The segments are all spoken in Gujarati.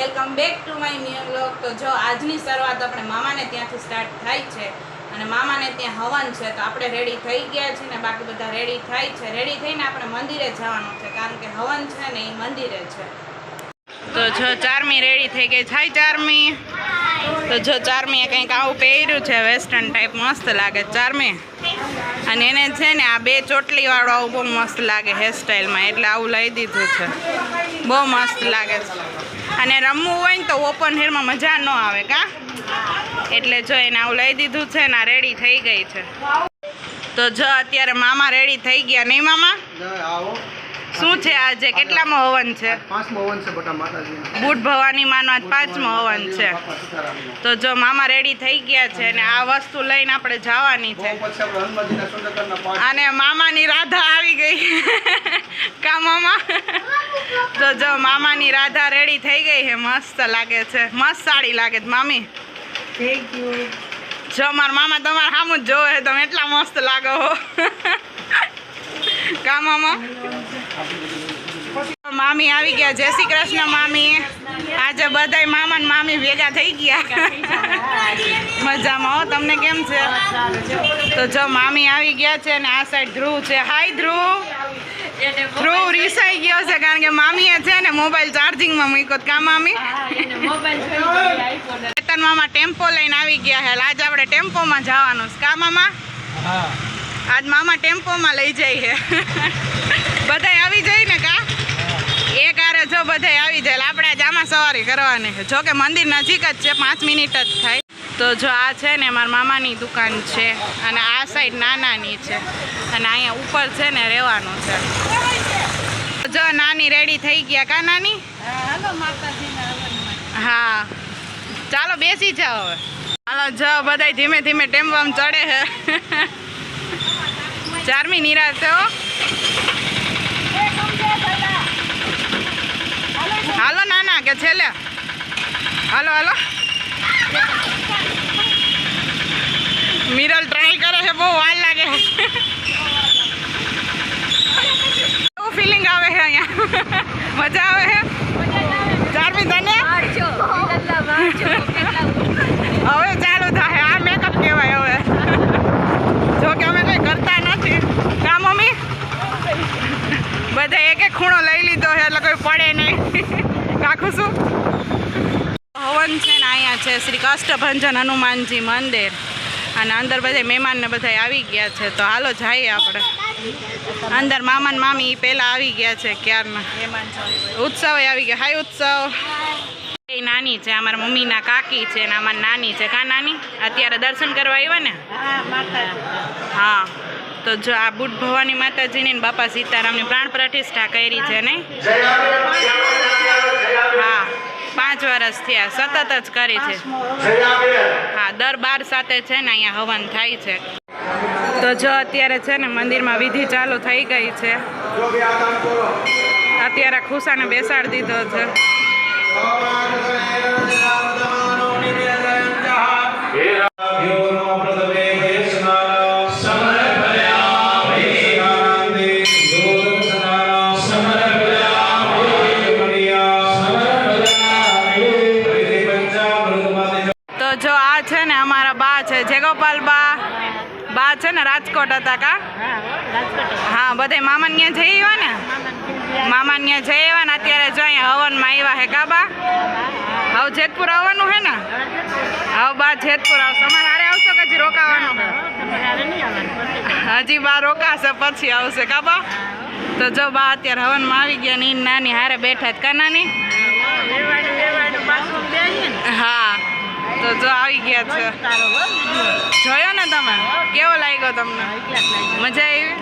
Welcome back to my new blog તો જો આજની શરૂઆત આપણે મામાને ત્યાંથી સ્ટાર્ટ થાય છે અને મામાને ત્યાં હવન છે, તો આપણે રેડી થઈ ગયા છીએ ને બાકી બધા રેડી થાય છે. રેડી થઈને આપણે મંદિરે જવાનું છે, કારણ કે હવન છે ને એ મંદિરે છે. તો જો ચારમી રેડી થઈ ગઈ. થાય ચારમી. તો જો ચારમીએ કંઈક આવું પહેર્યું છે વેસ્ટર્ન ટાઈપ મસ્ત લાગે. ચારમી. અને એને છે ને આ બે ચોટલી વાળું આવું બહુ મસ્ત લાગે હેરસ્ટાઈલમાં એટલે આવું લઈ દીધું છે. બહુ મસ્ત લાગે છે. અને રમવું હોય ને તો ઓપન હેરમાં મજા ન આવે કા? એટલે જો એને આવું લઈ દીધું છે ને આ રેડી થઈ ગઈ છે. તો જો અત્યારે મામા રેડી થઈ ગયા નહીં મામા? શું છે આજે? કેટલામાં હવન છે? બટા ભવાની માનો આજ પાંચમો હવન છે. તો જો મામા રેડી થઈ ગયા છે અને આ વસ્તુ લઈને આપણે જવાની છે. અને મામાની રાધા આવી ગઈ. જો મામાની રાધા રેડી થઈ ગઈ છે. મસ્ત લાગે છે. મસ્ત સાડી લાગે છે મામી. થેન્ક યુ જો મારા મામા તમારા સામું જ જોવે તમે એટલા મસ્ત લાગો હો. કા મામા? મામી આવી ગયા. જય શ્રી કૃષ્ણ મામી. આજે બધા મામા ને મામી ભેગા થઈ ગયા. મજામાં હો તમને કેમ છે? તો જો મામી આવી ગયા છે ને આ સાઈડ ધ્રુવ છે. હાય ધ્રુવ. ધ્રુવ રીસાઈ ગયો છે કારણ કે મામીએ છે ને મોબાઈલ ચાર્જિંગમાં મૂક્યો તો કા મામી? ચેતન મામા ટેમ્પો લઈને આવી ગયા હે આજે આપણે ટેમ્પોમાં જવાનું છે. કા મામા? આજ મામા ટેમ્પોમાં લઈ જાય છે. બધાય આવી જાય ને કા? એક આરે જો બધાય આવી જાય. આપણે આજ આમાં સવારી કરવાની છે. જો કે મંદિર નજીક જ છે પાંચ મિનિટ જ થાય. તો જો આ છે ને મારા મામાની દુકાન છે અને આ સાઈડ નાનાની છે. અને અહીંયા ઉપર છે ને રહેવાનું છે. જો નાની રેડી થઈ ગયા. કા નાની? હાલો હા. ચાલો બેસી જાઓ હવે. હાલો જાઓ બધાય ધીમે ધીમે ટેમ્પોમાં ચડે હે. ચારમી નિરાશ હો. હાલો નાના કે છેલ્લે? હાલો હાલો. મિરલ ટ્રાય કરે છે બહુ વાર લાગે કેવું ફિલિંગ આવે છે અહીંયા મજા આવે હે? ચારમી તને હવે ચાલુ થાય. આ મેકઅપ કહેવાય હવે. જો કે અમે કંઈ કરતા નથી. કા મમ્મી? બધા એક એક ખૂણો લઈ લીધો છે, એટલે કોઈ પડે નહીં. રાખું શું? હવન છે ને અહીંયા છે શ્રી કષ્ટભંજન હનુમાનજી મંદિર. અને અંદર બધા મહેમાન ને બધા આવી ગયા છે. તો હાલો જઈએ આપણે. અંદર મામા ને મામી પહેલાં આવી ગયા છે ક્યારના. ઉત્સવ આવી ગયા. હાય ઉત્સવ. એ નાની છે અમારા મમ્મીના કાકી છે ને અમારી નાની છે. કા નાની? અત્યારે દર્શન કરવા આવ્યા ને? હા તો જો આ બુટ ભવાની માતાજીની ને બાપા સીતારામની પ્રાણ પ્રતિષ્ઠા કરી છે નહીં હા. પાંચ વર્ષ થયા. સતત જ કરી છે. હા દર બાર સાથે છે ને અહીંયા હવન થાય છે. તો જો અત્યારે છે ને મંદિરમાં વિધિ ચાલુ થઈ ગઈ છે. અત્યારે ખુશાને બેસાડી દીધો છે. તો જો આ છે ને અમારા બા છે. જયગોપાલ બા. બા છે ને રાજકોટ હતા કા? હા બધા મામા ત્યાં જઈ આવ્યા ને? મામા ત્યાં જઈ આવ્યા ને અત્યારે જો અહીંયા હવનમાં આવ્યા હે કા બા? હવે જેતપુર આવવાનું હે ને? હવે બા જેતપુર આવશે. અમારે હારે આવશો કે હજી રોકાવાનું? હજી બા રોકાશે પછી આવશે કા બા? તો જો બા અત્યારે હવનમાં આવી ગયા ને નાની હારે બેઠા કા નાની? હા જો આવી ગયા છે. જોયો ને તમે? કેવો લાગ્યો તમને. મજા આવી.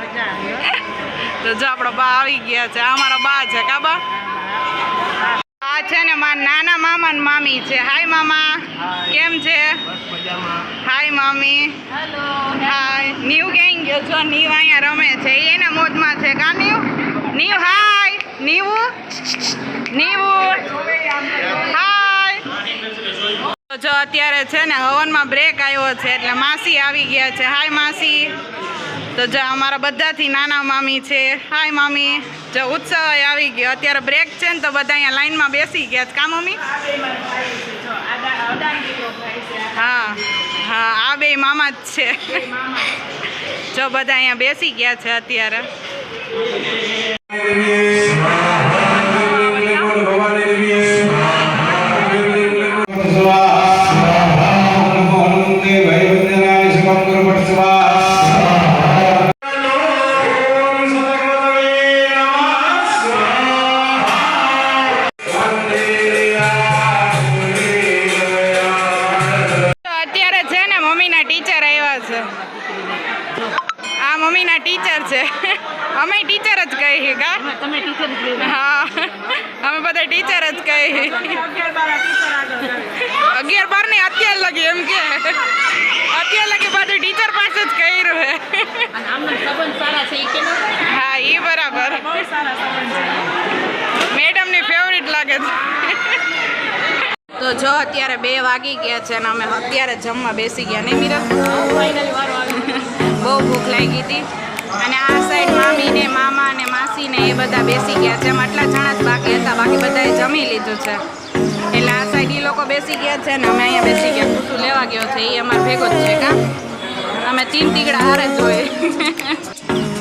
તો જો આપણો બા આવી ગયા છે. આ અમારા બા છે, કા બા? આ છે ને મારા નાના મામા ને મામી છે. હાય મામા. કેમ છે? હાય મામી. હાય. નીવ ક્યાં ગયો છો? નીવ અહીંયા રમે છે. એના મોજમાં છે. કા નીવ? નીવ, હાય. નીવ? નીવ હાય તો જો અત્યારે છે ને હવનમાં બ્રેક આવ્યો છે એટલે માસી આવી ગયા છે. હાય માસી. તો જો અમારા બધાથી નાના મામી છે. હાય મામી. જો ઉત્સવ આવી ગયો. અત્યારે બ્રેક છે ને તો બધા અહીંયા લાઈનમાં બેસી ગયા છે. કા મમ્મી હા હા, આ બે મામા જ છે. જો બધા અહીંયા બેસી ગયા છે અત્યારે. આ મમ્મીના ટીચર છે. અમે ટીચર જ કહી કા? તમે ટીચર હા. અમે બધા ટીચર જ કહી અગિયાર બાર ને અત્યાર લગી એમ કે. અત્યાર લગી બધું ટીચર પાસે જ કર્યું હે અને આમનો સંબંધ સારા છે ઈ કેમ? હા એ બરાબર. મેડમની ફેવરિટ લાગે છે. તો જો અત્યારે બે વાગી ગયા છે અને અમે અત્યારે જમવા બેસી ગયા. નહીં મીરા. બહુ ભૂખ લાગી હતી. અને આ સાઈડ મામી ને મામા ને માસી ને એ બધા બેસી ગયા છે. એમ આટલા જણા જ બાકી હતા. બાકી બધાએ જમી લીધું છે. એટલે આ સાઈડ એ લોકો બેસી ગયા છે ને અમે અહીંયા બેસી ગયા. કુસુ લેવા ગયો છે? એ અમારે ભેગો જ છે કા? અમે તીન તીગડા હારે જોઈએ